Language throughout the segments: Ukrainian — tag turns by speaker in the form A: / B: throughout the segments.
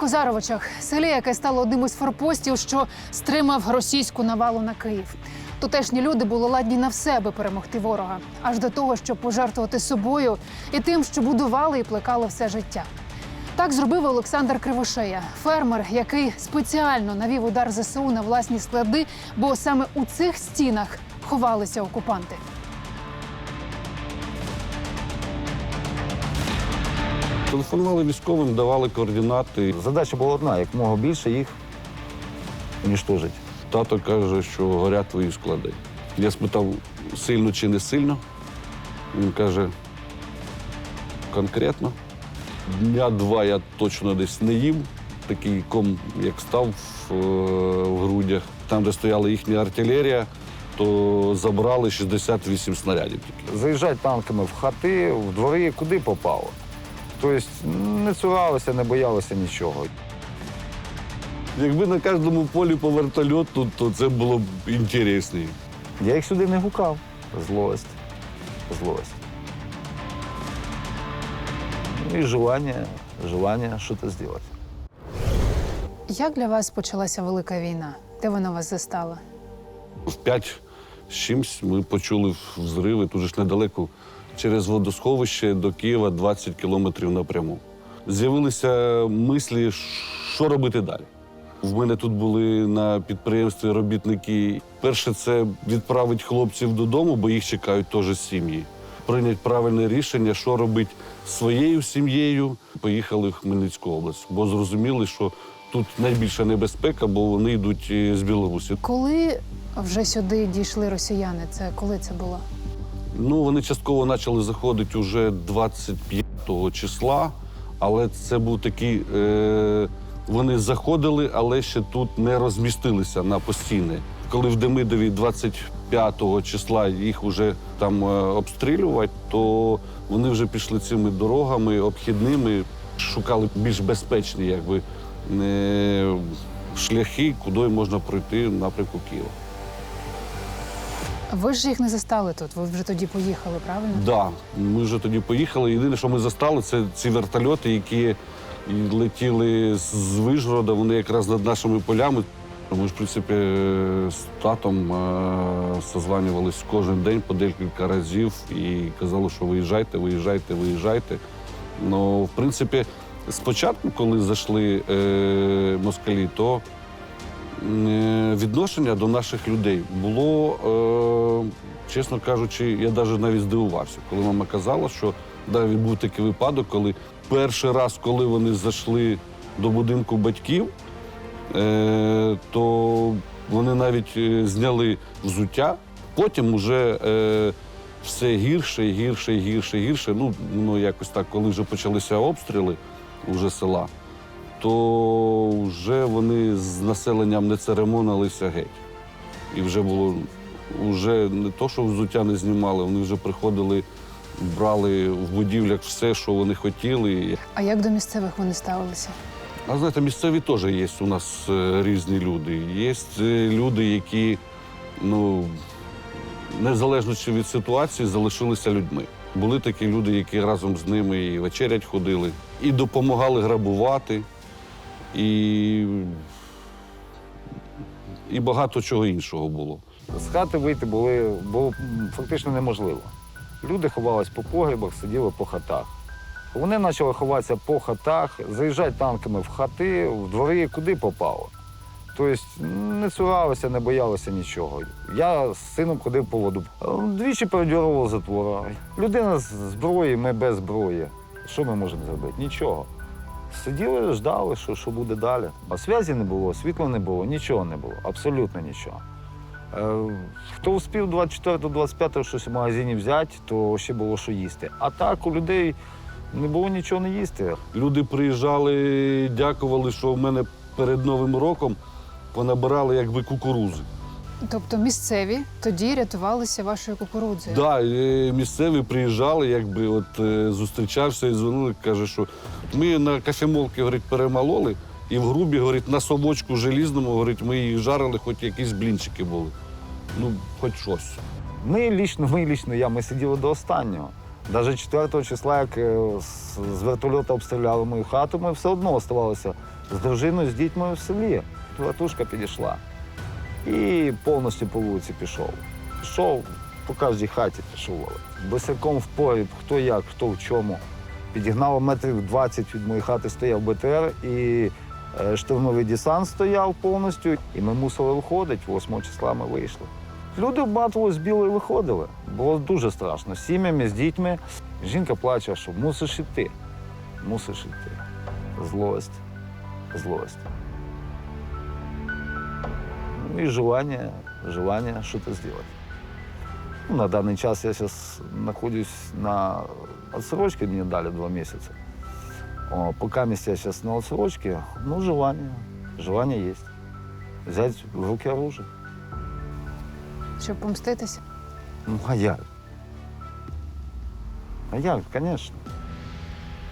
A: Козаровичах, селі, яке стало одним із форпостів, що стримав російську навалу на Київ. Тутешні люди були ладні на все, аби перемогти ворога, аж до того, щоб пожертвувати собою і тим, що будували і плекали все життя. Так зробив Олександр Кривошея, фермер, який спеціально навів удар ЗСУ на власні склади, бо саме у цих стінах ховалися окупанти.
B: Телефонували військовим, давали координати.
C: Задача була одна, як мога більше їх уніштожити.
B: Тато каже, що горять твої склади. Я спитав, сильно чи не сильно. Він каже, конкретно. Дня два я точно десь не їм. Такий ком, як став е, в грудях. Там, де стояла їхня артилерія, то забрали 68 снарядів тільки.
C: Заїжджати танками в хати, в двори, куди попало. Тобто не цуралися, не боялися нічого.
B: Якби на кожному полі по вертольоту, то це було б інтересно.
C: Я їх сюди не гукав. Злость. Злость. Ну і желання, желання щось зробити.
A: Як для вас почалася велика війна? Де вона вас застала?
B: В п'ять з чимсь ми почули взриви тут же ж недалеко через водосховище до Києва 20 кілометрів напряму. З'явилися мислі, що робити далі. В мене тут були на підприємстві робітники. Перше, це відправити хлопців додому, бо їх чекають теж сім'ї. Прийняти правильне рішення, що робити своєю сім'єю. Поїхали в Хмельницьку область, бо зрозуміли, що тут найбільша небезпека, бо вони йдуть е, з Білорусі.
A: Коли вже сюди дійшли росіяни? Це коли це було?
B: Ну, вони частково почали заходити уже 25 числа, але це був такий. Е, вони заходили, але ще тут не розмістилися на постійне. Коли в Демидові 25 числа їх вже там е, обстрілювати, то вони вже пішли цими дорогами обхідними, шукали більш безпечні якби, е, шляхи, куди можна пройти напрямку Києва.
A: Ви ж їх не застали тут. Ви вже тоді поїхали, правильно?
B: Да, ми вже тоді поїхали. Єдине, що ми застали, це ці вертольоти, які летіли з Вижгорода, вони якраз над нашими полями. Ми ж, в принципі, з татом е, созванювались кожен день по декілька разів і казали, що виїжджайте, виїжджайте, виїжджайте. Ну, в принципі, спочатку, коли зайшли е, москалі, то відношення до наших людей було, е, чесно кажучи, я навіть навіть здивувався, коли мама казала, що навіть був такий випадок, коли перший раз, коли вони зайшли до будинку батьків, е, то вони навіть е, зняли взуття, потім вже е, все гірше, гірше, і гірше, гірше. Ну, ну якось так, коли вже почалися обстріли уже села, то вже вони з населенням не церемонилися геть. І вже було вже не то, що взуття не знімали, вони вже приходили, брали в будівлях все, що вони хотіли.
A: А як до місцевих вони ставилися?
B: А знаєте, місцеві теж є у нас е, різні люди. Є е, люди, які, ну, незалежно від ситуації, залишилися людьми. Були такі люди, які разом з ними і вечерять ходили, і допомагали грабувати, і, і багато чого іншого було.
C: З хати вийти були, було фактично неможливо. Люди ховались по погрібах, сиділи по хатах. Вони почали ховатися по хатах, заїжджати танками в хати, в двори, куди попало. Тобто не цуралися, не боялися нічого. Я з сином ходив по воду. Двічі передьорував затвора. Людина з зброєю, ми без зброї. Що ми можемо зробити? Нічого. Сиділи, ждали, що, що буде далі. А зв'язі не було, світла не було, нічого не було, абсолютно нічого. Е, Хто успів 24-25 щось в магазині взяти, то ще було що їсти. А так у людей не було нічого не їсти.
B: Люди приїжджали, дякували, що в мене перед Новим роком понабирали якби кукурузи.
A: Тобто місцеві тоді рятувалися вашою кукурудзою.
B: Да, е, місцеві приїжджали, якби от е, зустрічався і дзвонили, каже, що ми на кофемолки, говорить, перемололи, і в грубі, говорить, на совочку желізному, говорить, ми їх жарили, хоч якісь блінчики були. Ну, хоч щось.
C: Ми лічно, ми лічно, я, ми сиділи до останнього. Навіть 4 числа, як е, з- з вертольота обстріляли мою хату, ми все одно оставалися з дружиною, з дітьми в селі. Ватушка підійшла і повністю по вулиці пішов. Пішов по кожній хаті пішов. Бисяком в погріб, хто як, хто в чому. Підігнало метрів 20 від моєї хати стояв БТР і е, штурмовий десант стояв повністю. І ми мусили виходити, 8 числа ми вийшли. Люди батли з білої виходили. Було дуже страшно. З сім'ями, з дітьми. Жінка плаче, що мусиш іти. Мусиш іти. Злость. Злость. И желание, желание что-то сделать. Ну, на данный час я сейчас нахожусь на отсрочке, мне дали два месяца. О, пока я сейчас на отсрочке, ну, желание, желание есть. Взять в руки оружие.
A: Щоб помститися?
C: Ну, а як? А як, звісно.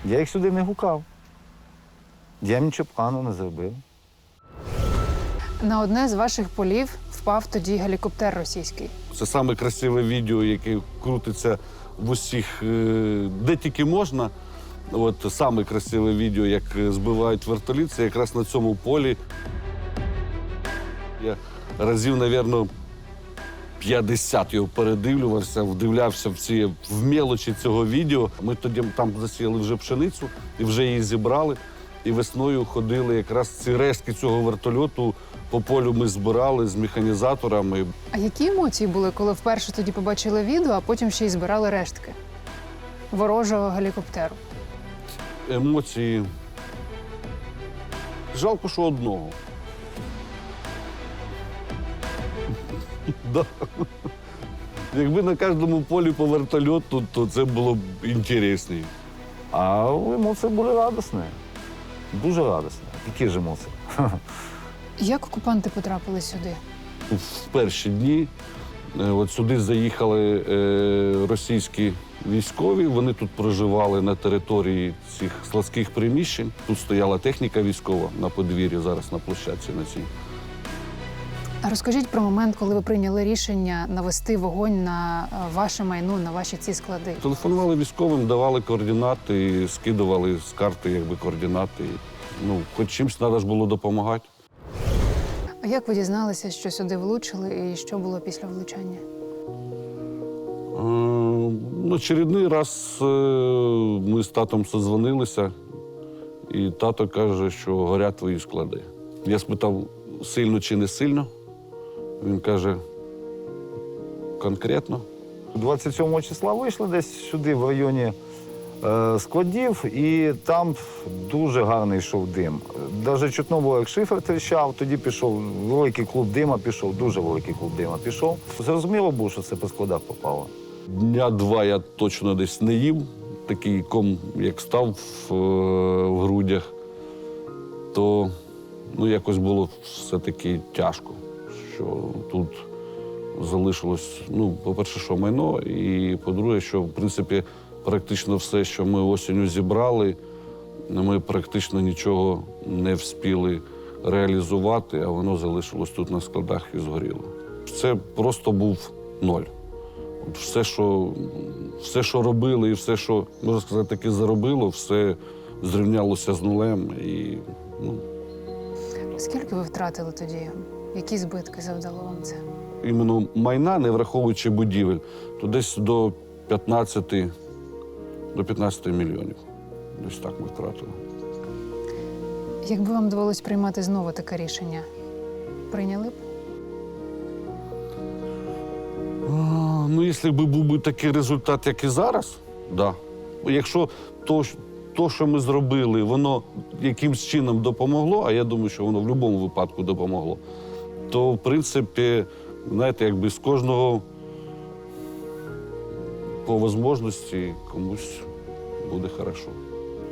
C: Я їх сюди не гукав. Я нічого поганого не зробив.
A: На одне з ваших полів впав тоді гелікоптер російський.
B: Це саме красиве відео, яке крутиться в усіх, е, де тільки можна. От саме красиве відео, як е, збивають вертоліт, це якраз на цьому полі. Я разів, мабуть, 50 його передивлювався, вдивлявся в ці в мелочі цього відео. Ми тоді там засіяли вже пшеницю і вже її зібрали. І весною ходили якраз ці рештки цього вертольоту по полю ми збирали з механізаторами.
A: А які емоції були, коли вперше тоді побачили відео, а потім ще й збирали рештки ворожого гелікоптеру?
B: емоції. Жалко, що одного. Да. Якби на кожному полі по вертольоту, то це було б інтересніше.
C: А емоції були радісні. Дуже радісні. Які ж емоції?
A: Як окупанти потрапили сюди?
B: В перші дні е, от сюди заїхали е, російські військові. Вони тут проживали на території цих складських приміщень. Тут стояла техніка військова на подвір'ї, зараз на площадці на цій.
A: А розкажіть про момент, коли ви прийняли рішення навести вогонь на е, ваше майно, на ваші ці склади.
B: Телефонували військовим, давали координати, скидували з карти якби, координати. Ну, хоч чимось треба ж було допомагати.
A: Як ви дізналися, що сюди влучили і що було після влучання?
B: Очередний раз е, ми з татом созвонилися, і тато каже, що горять твої склади. Я спитав, сильно чи не сильно. Він каже, конкретно.
C: 27 числа вийшли десь сюди, в районі складів, і там дуже гарний йшов дим. Навіть чутно було, як шифер тріщав, тоді пішов великий клуб дима, пішов, дуже великий клуб дима пішов. Зрозуміло було, що це по складах попало.
B: Дня два я точно десь не їв. Такий ком, як став в, е, в грудях, то ну, якось було все-таки тяжко, що тут залишилось, ну, по-перше, що майно, і по-друге, що в принципі практично все, що ми осінню зібрали, ми практично нічого не вспіли реалізувати, а воно залишилось тут на складах і згоріло. Це просто був ноль. Все, що, все, що робили, і все, що, можна сказати, таки заробило, все зрівнялося з нулем. І, ну,
A: Скільки ви втратили тоді? Які збитки завдало вам це?
B: іменно майна, не враховуючи будівель, то десь до 15, до 15 мільйонів. Десь так ми втратили.
A: Якби вам довелось приймати знову таке рішення, прийняли б?
B: А, Ну, якщо б був би такий результат, як і зараз, да. Якщо то, то, що ми зробили, воно якимсь чином допомогло, а я думаю, що воно в будь-якому випадку допомогло, то в принципі, знаєте, якби з кожного по можливості комусь буде хорошо.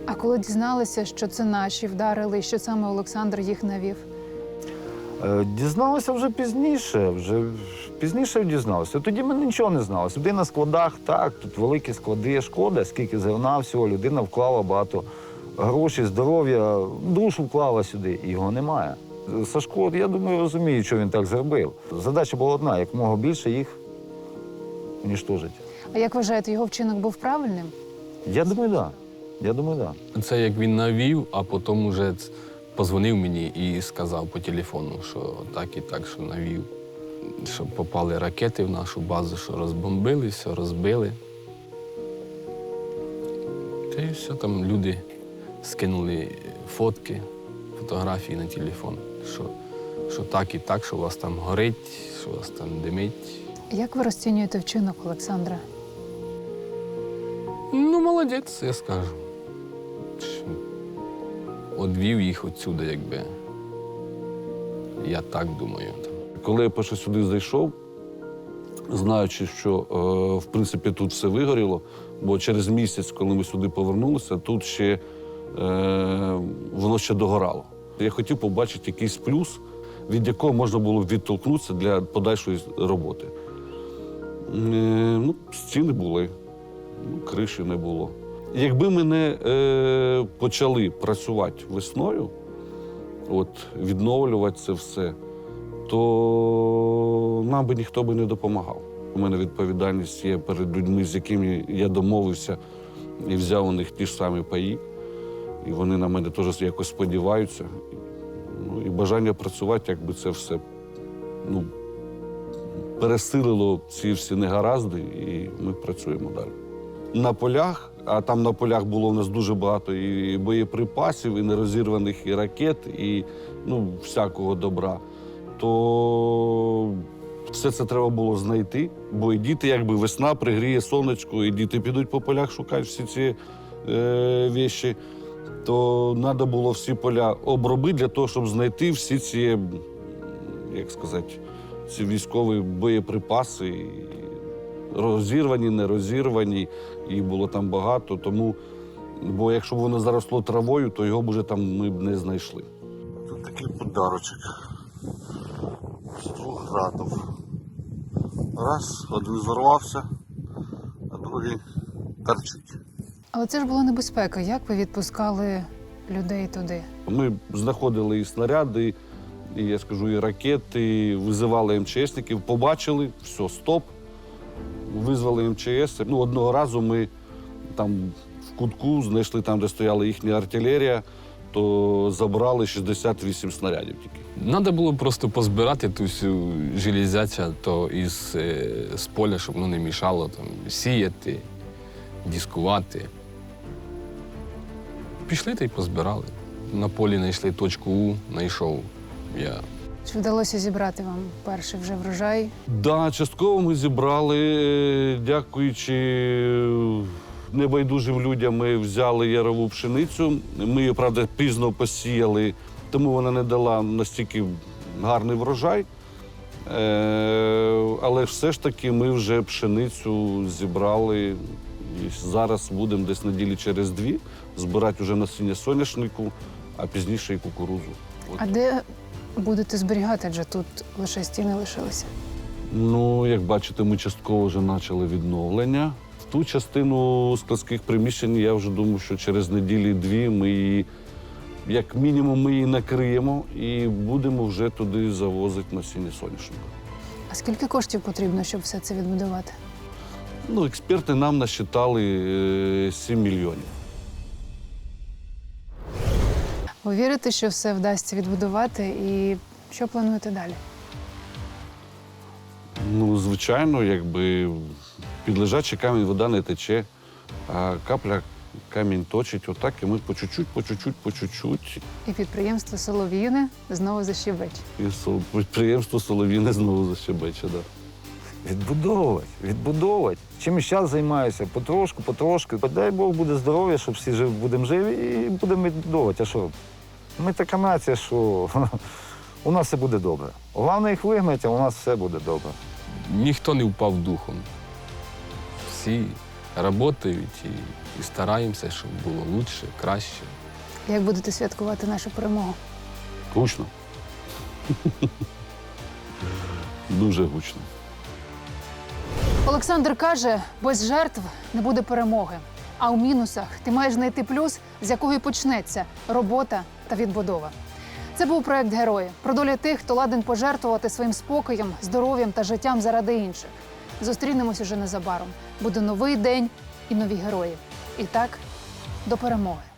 A: А коли дізналися, що це наші вдарили, і що саме Олександр їх навів?
C: Е, Дізналися вже пізніше, вже пізніше дізналися. Тоді ми нічого не знали. Сюди на складах, так, тут великі склади, шкода, скільки зерна всього, людина вклала багато грошей, здоров'я, душу вклала сюди, і його немає. Сашко, я думаю, розуміє, що він так зробив. Задача була одна, як мога більше їх уніштожити.
A: А як вважаєте, його вчинок був правильним?
C: Я думаю, так. Да. Я думаю, так. Да.
D: Це як він навів, а потім уже ц- позвонив мені і сказав по телефону, що так і так, що навів, що попали ракети в нашу базу, що розбомбили, все розбили. Та і все там люди скинули фотки, фотографії на телефон, що, що так і так, що у вас там горить, що у вас там димить.
A: Як ви розцінюєте вчинок Олександра?
D: Ну, молодець, я скажу. Одвів їх отсюди, якби. Я так думаю.
B: Коли я перше сюди зайшов, знаючи, що е, в принципі тут все вигоріло, бо через місяць, коли ми сюди повернулися, тут ще е, воно ще догорало. Я хотів побачити якийсь плюс, від якого можна було відтолкнутися для подальшої роботи. Е, ну, стіни були, криші не було. Якби ми не е, почали працювати весною, от, відновлювати це все, то нам би ніхто би не допомагав. У мене відповідальність є перед людьми, з якими я домовився і взяв у них ті ж самі паї. І вони на мене теж якось сподіваються. Ну, і бажання працювати, якби це все ну, пересилило ці всі негаразди, і ми працюємо далі. На полях, а там на полях було в нас дуже багато і боєприпасів, і нерозірваних і ракет, і ну, всякого добра, то все це треба було знайти, бо і діти, якби весна пригріє сонечко, і діти підуть по полях шукати всі ці е, віші, то треба було всі поля обробити для того, щоб знайти всі ці, як сказати, ці військові боєприпаси. Розірвані, не розірвані, і було там багато. Тому, бо якщо б воно заросло травою, то його б уже там ми б не знайшли. Тут такий подарочок з двох градів. Раз, один зорвався, а другий торчить.
A: Але це ж була небезпека. Як ви відпускали людей туди?
B: Ми знаходили і снаряди, і я скажу, і ракети, визивали МЧСників, побачили, все, стоп. Визвали МЧС. Ну, одного разу ми там в кутку знайшли там, де стояла їхня артилерія, то забрали 68 снарядів тільки.
D: Треба було просто позбирати ту всю железяча то із е, з поля, щоб воно не мішало там, сіяти, дискувати. Пішли та й позбирали. На полі знайшли точку У, знайшов я.
A: Чи вдалося зібрати вам перший вже врожай?
B: Да, частково ми зібрали, е, дякуючи е, небайдужим людям, ми взяли ярову пшеницю. Ми її, правда, пізно посіяли, тому вона не дала настільки гарний врожай. Е, Але все ж таки ми вже пшеницю зібрали. І зараз будемо десь неділі через дві збирати вже насіння соняшнику, а пізніше і кукурузу. От.
A: А де будете зберігати? Адже тут лише стіни лишилися.
B: Ну, як бачите, ми частково вже почали відновлення. Ту частину складських приміщень я вже думаю, що через неділі-дві ми її, як мінімум, ми її накриємо і будемо вже туди завозити насіння соняшника.
A: А скільки коштів потрібно, щоб все це відбудувати?
B: Ну, експерти нам насчитали е, 7 мільйонів.
A: Ви вірите, що все вдасться відбудувати, і що плануєте далі?
B: Ну, звичайно, якби під лежачий камінь вода не тече, а капля камінь точить отак, і ми по чуть-чуть, по чуть-чуть, по чуть-чуть.
A: І підприємство Солов'їне знову защебече.
B: І сол- підприємство Соловіне знову защебече. Да.
C: Відбудовувати, відбудовувати. Чим зараз займаюся? Потрошку, потрошку. Дай Бог буде здоров'я, щоб всі жив, будемо живі і будемо відбудовувати. А що? Ми така нація, що у нас все буде добре. Головне їх вигнати, а у нас все буде добре.
D: Ніхто не впав духом. Всі працюють і, і стараємося, щоб було краще, краще.
A: Як будете святкувати нашу перемогу?
B: Гучно. Дуже гучно.
A: Олександр каже, без жертв не буде перемоги. А у мінусах ти маєш знайти плюс, з якого і почнеться робота та відбудова. Це був проект Герої про долі тих, хто ладен пожертвувати своїм спокоєм, здоров'ям та життям заради інших. Зустрінемось уже незабаром. Буде новий день і нові герої. І так, до перемоги.